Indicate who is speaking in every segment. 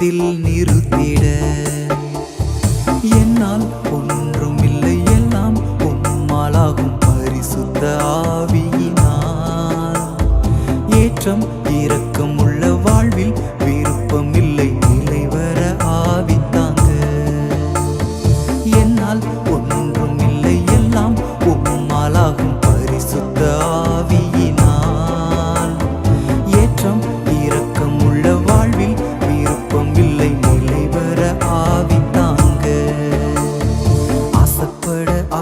Speaker 1: இடத்தில் நிறுத்திட. என்னால் ஒன்றும் இல்லை எல்லாம் உம்மாலாகும் பரிசுத்த ஆவியினால். ஏற்றம்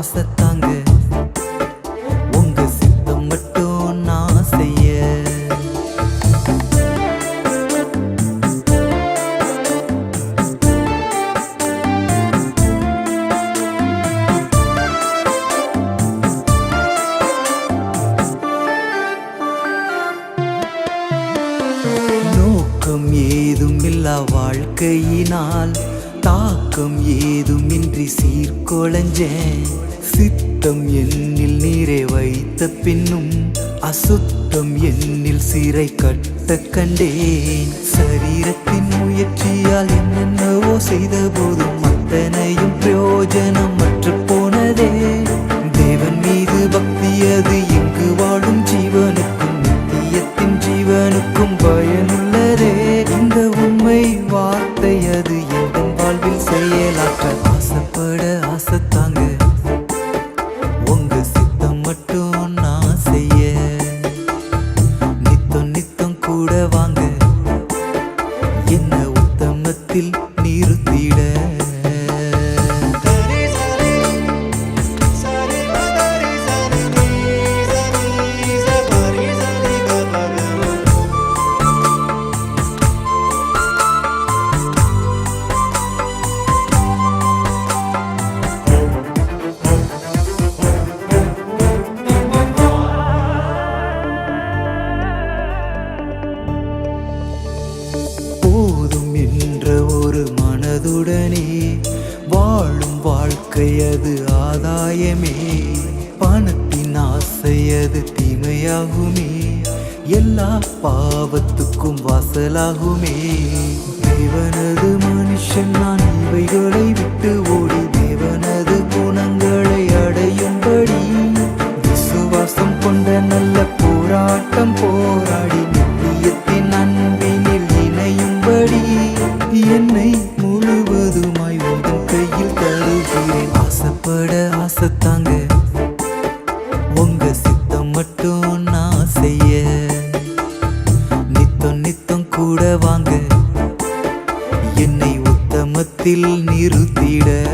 Speaker 1: ஆசைத்தாங்க. உங்க சித்தம் மட்டும் நான் செய்ய. நோக்கம் ஏதும் இல்லா வாழ்க்கையினால் தாக்கம் ஏதுமின்றி சீர்குலைஞ்சேன். சித்தம் என்னில் நீரே வைத்த பின்னும் அசுத்தம் என்னில் சிறை கட்ட கண்டேன். சரீரத்தின் முயற்சியால் என்னென்னவோ செய்த போதும் அத்தனையும் பிரயோஜனமற்று போனதே. தேவன் மீது பக்தி அது எங்கு வாழும் ஜீவனுக்கும் நித்தியத்தின் ஜீவனுக்கும் பயனுள்ளதே. இந்த உண்மை வார்த்தை அது எந்த வாழ்வில் செயலாற்ற நிறுத்திட. மனதுடனே வாழும் வாழ்க்கை அது ஆதாயமே. பணத்தின் ஆசை அது தீமையாகுமே. எல்லா பாவத்துக்கும் வாசலாகுமே. தேவனது மனுஷன் நான் இவைகளை விட்டு ஓடி உங்க சித்தம் மட்டும் நான் செய்ய. நித்தம் நித்தம் கூட வாங்க. என்னை உத்தமத்தில் நிறுத்திட.